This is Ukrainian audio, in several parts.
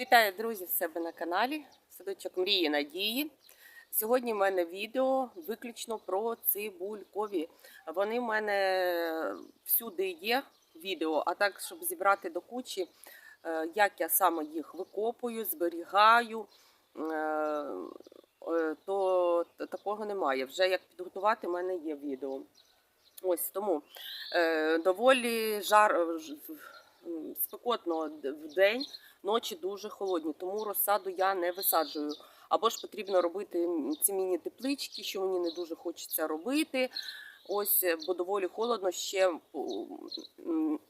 Вітаю, друзі, в себе на каналі Садочок Мрії Надії. Сьогодні в мене відео виключно про цибулькові. Вони в мене всюди є відео, а так, щоб зібрати до кучі, е, як я саме їх викопую, зберігаю, е, е, то такого немає. Вже як підготувати, в мене є відео. Ось тому доволі жар, спекотно в день, ночі дуже холодні, тому розсаду я не висаджую. Або ж потрібно робити ці міні-теплички, що мені не дуже хочеться робити. Ось, е, бо доволі холодно, ще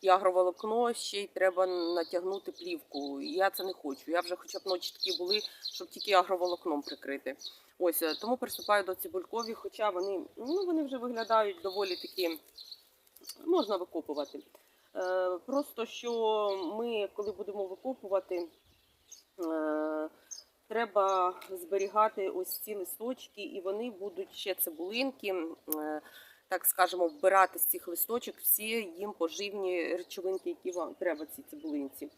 і агроволокно, ще й треба натягнути плівку. Я це не хочу. Я вже хоча б ночі такі були, щоб тільки агроволокном прикрити. Ось е, тому приступаю до цибулькові, хоча вони, ну, вони вже виглядають доволі такі, можна викопувати. Е, Просто що ми, коли будемо викопувати, е, треба зберігати ось ці листочки, і вони будуть ще цибулинки, е, так скажемо, вбирати з цих листочок всі їм поживні речовинки, які вам треба цій цибулинці.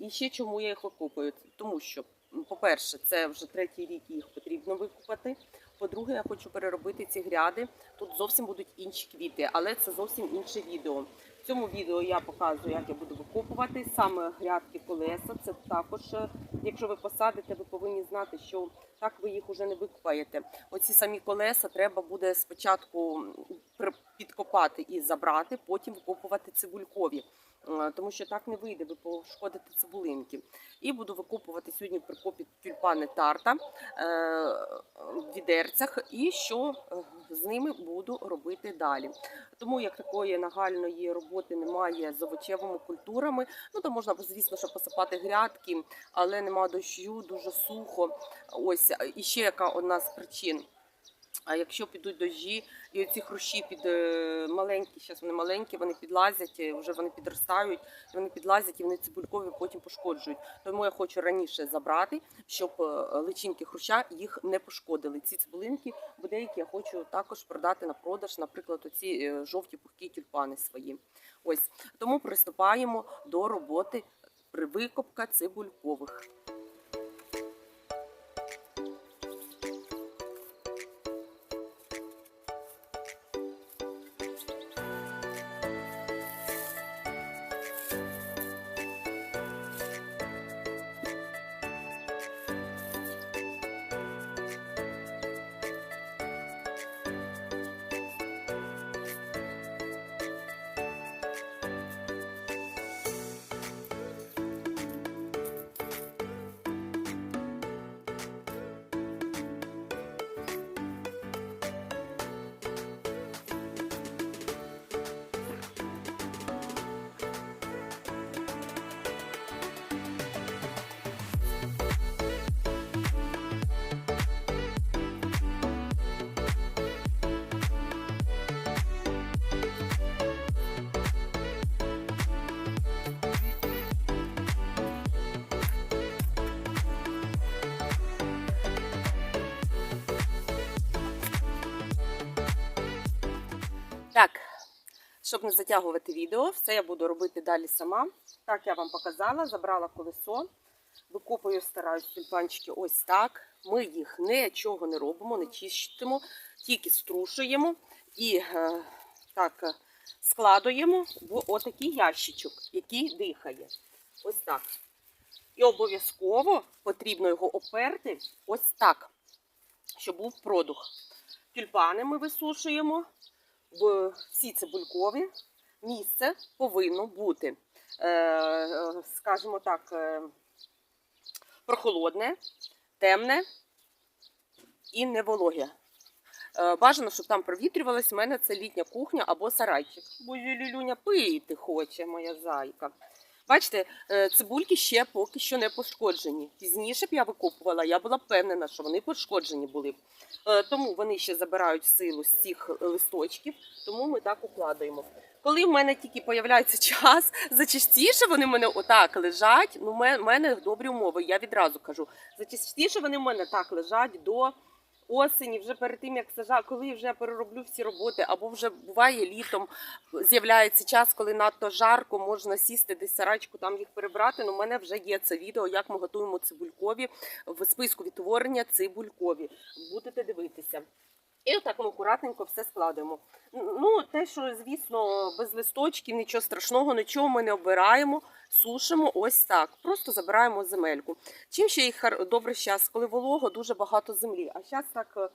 І ще чому я їх викопую? Тому що, по-перше, це вже третій рік їх потрібно викопати. По-друге, я хочу переробити ці гряди. Тут зовсім будуть інші квіти, але це зовсім інше відео. Цьому відео я показую, як я буду викопувати саме грядки колеса. Це також, е, якщо ви посадите, ви повинні знати, що так ви їх уже не викопаєте. Оці самі колеса треба буде спочатку підкопати і забрати, потім викопувати цибулькові. Е, Тому що так не вийде, ви пошкодите цибулинки. І буду викопувати сьогодні при копі тюльпани тарта е, в відерцях, і що е, з ними буду робити далі. Тому як такої нагальної роботи немає з овочевими культурами, ну то можна, звісно, що посипати грядки, але нема дощу, дуже сухо. Ось і ще яка одна з причин. А якщо підуть дощі, і оці хрущі під е, маленькі, зараз вони маленькі, вони підлазять, е, вже вони підростають, вони підлазять і вони цибулькові потім пошкоджують. Тому я хочу раніше забрати, щоб е, личинки хруща їх не пошкодили. Ці цибулинки, бо деякі я хочу також продати на продаж, наприклад, оці жовті пухкі тюльпани свої. Ось тому приступаємо до роботи при викопка цибулькових. Щоб не затягувати відео, все я буду робити далі сама. Так, я вам показала, забрала колесо, викопую, стараюсь тюльпанчики ось так. Ми їх нічого не робимо, не чистимо, тільки струшуємо і е, так е, складуємо в отакий ящичок, який дихає. Ось так. І обов'язково потрібно його оперти ось так, щоб був продух. Тюльпани ми висушуємо всі цибулькові місце повинно бути, е, скажімо так, е, прохолодне, темне і не вологе. Е, Бажано, щоб там провітрювалось. У мене це літня кухня або сарайчик. Бо Лілюня пити хоче, моя зайка. Бачите, е, цибульки ще поки що не пошкоджені. Пізніше б я викопувала, я була впевнена, що вони пошкоджені були. Е, Тому вони ще забирають силу з цих листочків, тому ми так укладаємо. Коли в мене тільки появляється час, зачастіше вони в мене отак лежать. Ну, в мене добрі умови, я відразу кажу. Зачастіше вони в мене так лежать до осені, вже перед тим як сажа, коли я вже перероблю всі роботи, або вже буває літом, з'являється час, коли надто жарко, можна сісти десь сарачку, там їх перебрати. Ну, у мене вже є це відео, як ми готуємо цибулькові в списку відтворення цибулькові. Будете дивитися. І отак ми акуратненько все складемо. Ну, те, що, звісно, без листочків, нічого страшного, нічого ми не обираємо, сушимо ось так. Просто забираємо земельку. Чим ще їх добре зараз, коли волого, дуже багато землі. А зараз так, е,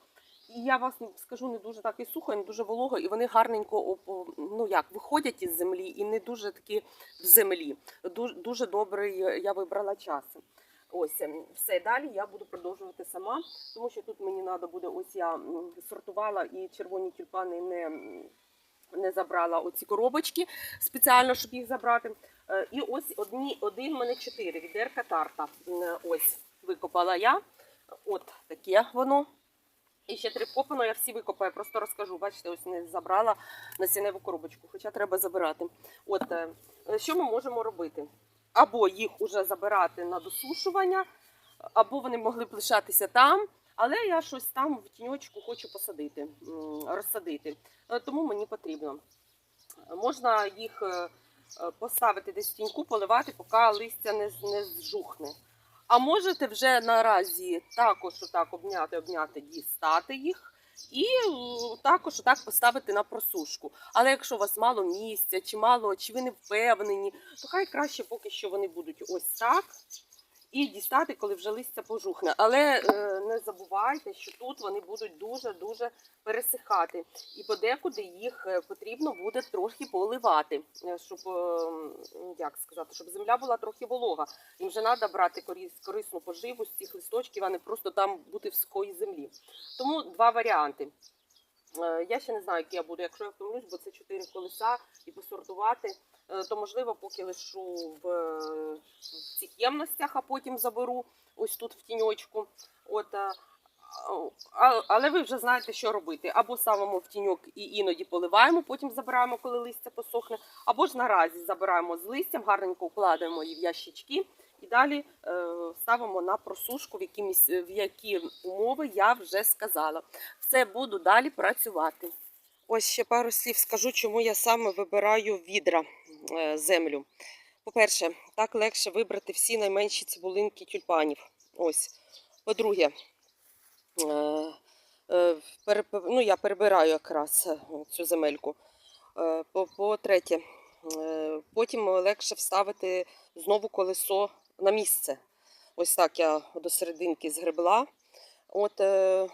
і я вас скажу, не дуже так і сухо, і не дуже волого, і вони гарненько ну як, виходять із землі і не дуже такі в землі. Дуже, дуже добрий я вибрала час. Ось ем, все далі я буду продовжувати сама, тому що тут мені треба буде. Ось я сортувала і червоні тюльпани не, не забрала оці коробочки спеціально, щоб їх забрати. Е, І ось одні, один в мене чотири відерка тарта. Ось викопала я. От таке воно. І ще три копано, я всі викопаю, просто розкажу. Бачите, ось не забрала насінневу коробочку, хоча треба забирати. От е, що ми можемо робити? Або їх уже забирати на досушування, або вони могли б лишатися там. Але я щось там в тіньочку хочу посадити, розсадити. Е, Тому мені потрібно. Можна їх е, поставити десь в тіньку, поливати, поки листя не, не зжухне. А можете вже наразі також отак обняти, обняти, дістати їх. І також так поставити на просушку. Але якщо у вас мало місця, чи мало, чи ви не впевнені, то хай краще поки що вони будуть ось так. І дістати, коли вже листя пожухне. Але е, не забувайте, що тут вони будуть дуже-дуже пересихати. І подекуди їх е, потрібно буде трохи поливати, е, щоб е, як сказати, щоб земля була трохи волога. Їм вже треба брати корисну поживу з цих листочків, а не просто там бути в сухої землі. Тому два варіанти. Е, Я ще не знаю, які я буду, якщо я втомлюсь, бо це чотири колеса і посортувати, то можливо, поки лишу в, е, в цих ємностях, а потім заберу ось тут в тіньочку. От, е, але ви вже знаєте, що робити. Або ставимо в тіньок і іноді поливаємо, потім забираємо, коли листя посохне, або ж наразі забираємо з листям, гарненько вкладаємо її в ящички. І далі е, ставимо на просушку, в, якимсь, в які умови я вже сказала. Все буду далі працювати. Ось ще пару слів скажу, чому я саме вибираю відра е, землю. По-перше, так легше вибрати всі найменші цибулинки тюльпанів. Ось. По-друге, е, е, ну, я перебираю якраз е, цю земельку. Е, по- По-третє, е, потім легше вставити знову колесо на місце. Ось так я до серединки згребла от, е,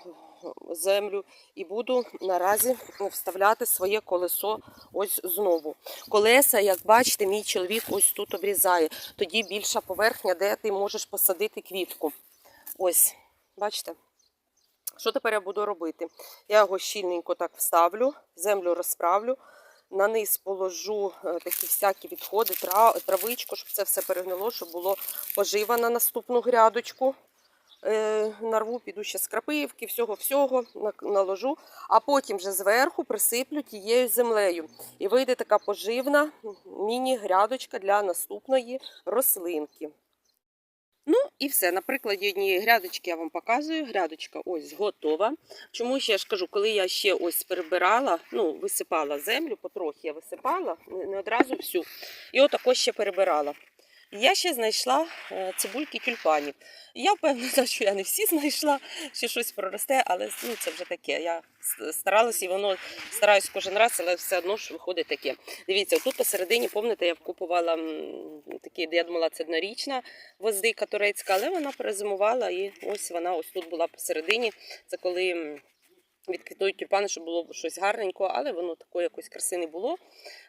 землю і буду наразі вставляти своє колесо ось знову. Колеса, як бачите, мій чоловік ось тут обрізає. Тоді більша поверхня, де ти можеш посадити квітку. Ось, бачите? Що тепер я буду робити? Я його щільненько так вставлю, землю розправлю, на низ положу е, такі всякі відходи, травичку, щоб це все перегнило, щоб було пожива на наступну грядочку. Е, нарву, піду ще з крапивки, всього-всього наложу, а потім вже зверху присиплю тією землею. І вийде така поживна міні-грядочка для наступної рослинки. Ну і все. На прикладі однієї грядочки я вам показую. Грядочка ось готова. Чому ще я ж кажу, коли я ще ось перебирала, ну, висипала землю, потрохи я висипала, не одразу всю. І отако ще перебирала. Я ще знайшла е, цибульки тюльпанів. Я впевнена, що я не всі знайшла, ще щось проросте, але ну, це вже таке. Я старалася і воно стараюсь кожен раз, але все одно ж виходить таке. Дивіться, тут посередині, пам'ятаєте, я вкупувала м, такі, я думала, це однорічна гвоздика турецька, але вона перезимувала і ось вона ось тут була посередині. Це коли відквітують тюльпани, щоб було щось гарненько, але воно такої якоїсь краси не було.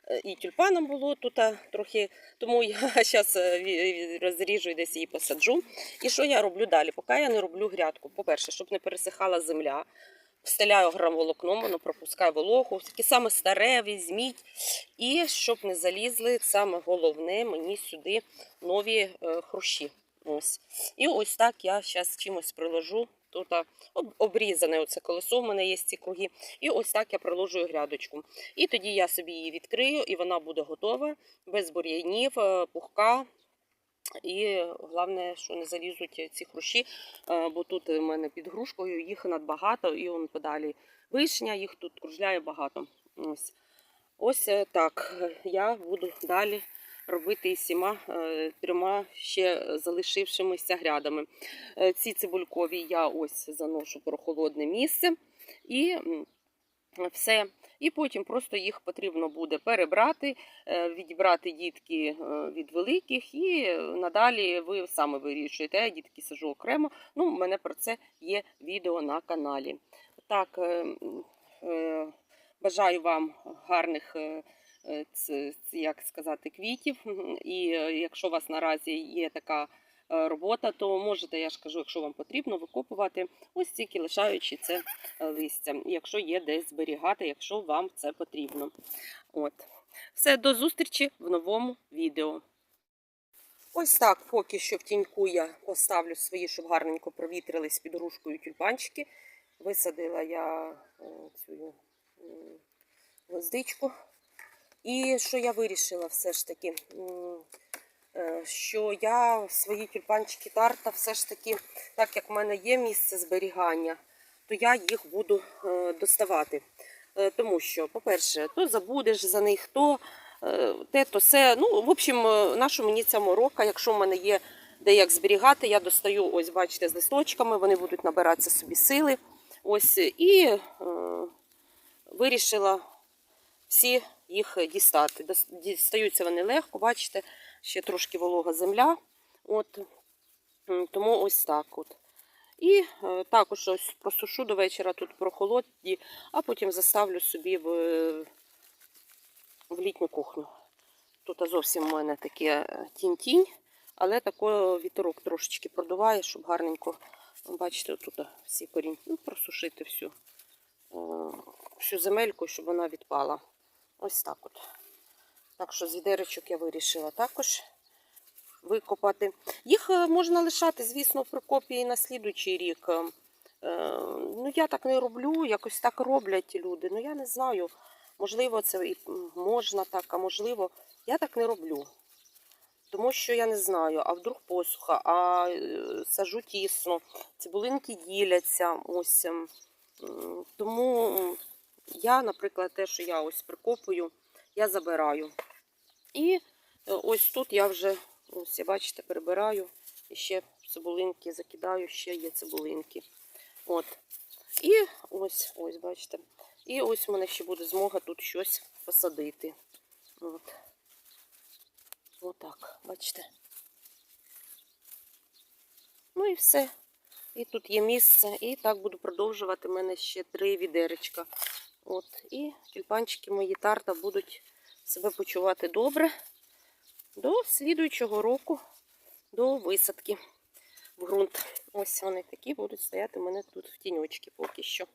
Е, І тюльпаном було тут трохи, тому я зараз розріжу і десь її посаджу. І що я роблю далі? Поки я не роблю грядку. По-перше, щоб не пересихала земля. Встеляю грамволокном, воно пропускає вологу. Таке саме старе візьміть. І щоб не залізли, саме головне мені сюди нові е, хрущі. Ось. І ось так я зараз чимось приложу. Тут обрізане оце колесо, в мене є ці круги. І ось так я приложую грядочку. І тоді я собі її відкрию, і вона буде готова, без бур'янів, е, пухка. І головне, що не залізуть ці хрущі, е, бо тут у мене під грушкою їх надбагато, і он подалі вишня, їх тут кружляє багато. Ось, Ось е, так. Я буду далі робити із всіма е, трьома ще залишившимися грядами. Е, Ці цибулькові я ось заношу в прохолодне місце і все. І потім просто їх потрібно буде перебрати, е, відібрати дітки від великих, і надалі ви саме вирішуєте. Я дітки сажу окремо. Ну, у мене про це є відео на каналі. Так, бажаю вам гарних. Як сказати, квітів. І е, якщо у вас наразі є така е, робота, то можете, я ж кажу, якщо вам потрібно, викопувати ось тільки лишаючи це е, листя, якщо є десь зберігати, якщо вам це потрібно. От. Все, до зустрічі в новому відео. Ось так, поки що в тіньку я поставлю свої, щоб гарненько провітрились під грушкою тюльпанчики. Висадила я цю гвоздичку. І що я вирішила все ж таки, е, що я свої тюльпанчики тарта все ж таки, так як в мене є місце зберігання, то я їх буду е, доставати. Е, Тому що, по-перше, то забудеш за них, то те, то все. Ну, в общем, нашу мені ця морока, якщо в мене є де як зберігати, я достаю, ось бачите, з листочками, вони будуть набиратися собі сили. Ось, і е, вирішила всі їх дістати. Дістаються вони легко, бачите, ще трошки волога земля. От, тому ось так от. І е, також ось просушу до вечора тут прохолодні, а потім заставлю собі в, в літню кухню. Тут зовсім у мене таке е, тінь-тінь, але такий вітерок трошечки продуває, щоб гарненько, бачите, тут всі корінь, ну, просушити всю, е, всю земельку, щоб вона відпала. Ось так от. Так що з відеречок я вирішила також викопати. Їх е, можна лишати, звісно, в прикопі на слідуючий рік. Е, Ну, я так не роблю, якось так роблять люди. Ну, я не знаю. Можливо, це і можна так, а можливо, я так не роблю. Тому що я не знаю, а вдруг посуха, а е, сажу тісно, цибулинки діляться. Ось. ем, Тому я, наприклад, те, що я ось прикопую, я забираю. І е, ось тут я вже, ось бачите, перебираю і ще цибулинки закидаю, ще є цибулинки. От. І ось, ось, бачите. І ось у мене ще буде змога тут щось посадити. От. Отак, бачите. Ну і все. І тут є місце. І так буду продовжувати. У мене ще три відеречка. От. І тюльпанчики мої тарта будуть себе почувати добре до слідуючого року, до висадки в ґрунт. Ось вони такі будуть стояти у мене тут в тіньочки поки що.